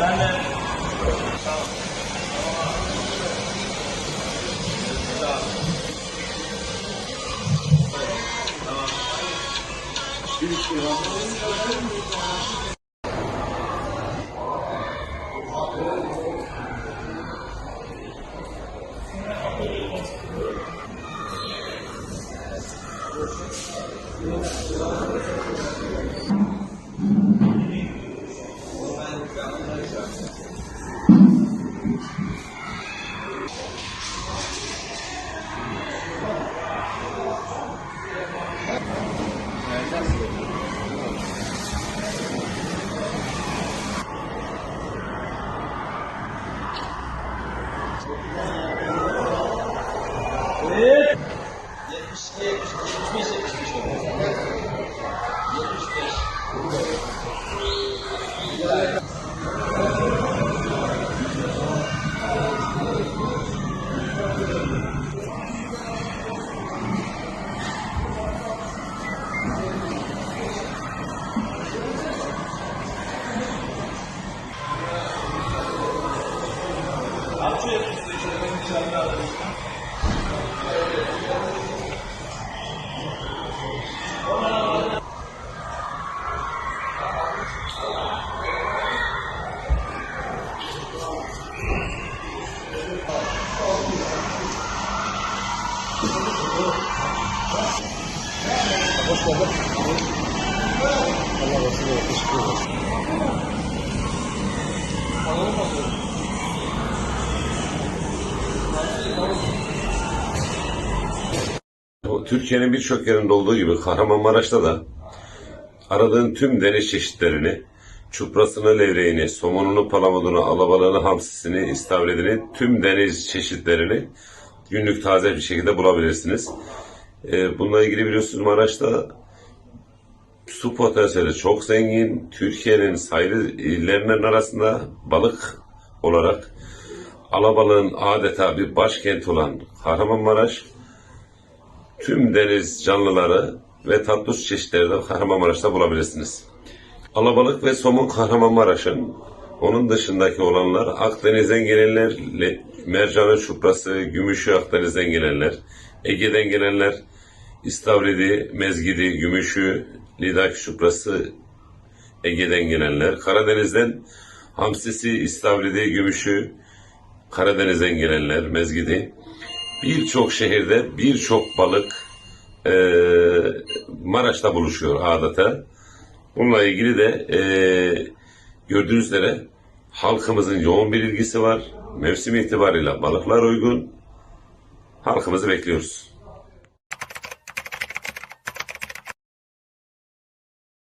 Ben de... Tamam. Tamam. Bir iki. Thank you. Evet. 72, 72, 72, 75. 75. Altı yapısı için ben inşallah O Türkiye'nin birçok yerinde olduğu gibi Kahramanmaraş'ta da aradığın tüm deniz çeşitlerini, çuprasını, levreğini, somonunu, palamudunu, alabalığını, hamsisini, istavridini, tüm deniz çeşitlerini günlük taze bir şekilde bulabilirsiniz. Ee, bununla ilgili biliyorsunuz Maraş'ta su potansiyeli çok zengin. Türkiye'nin sayılı illerinin arasında balık olarak alabalığın adeta bir başkenti olan Kahramanmaraş tüm deniz canlıları ve tatlı çeşitleri de Kahramanmaraş'ta bulabilirsiniz. Alabalık ve somon Kahramanmaraş'ın onun dışındaki olanlar Akdeniz'den gelenler, le- mercanı çuprası, gümüşü Akdeniz'den gelenler, Ege'den gelenler, İstavridi, mezgidi, gümüşü, lidaki çuprası Ege'den gelenler, Karadeniz'den hamsisi, istavridi, gümüşü, Karadeniz'den gelenler, mezgidi, birçok şehirde birçok balık eee, Maraş'ta buluşuyor adeta. Bununla ilgili de eee, gördüğünüz üzere halkımızın yoğun bir ilgisi var. Mevsim itibariyle balıklar uygun. Halkımızı bekliyoruz.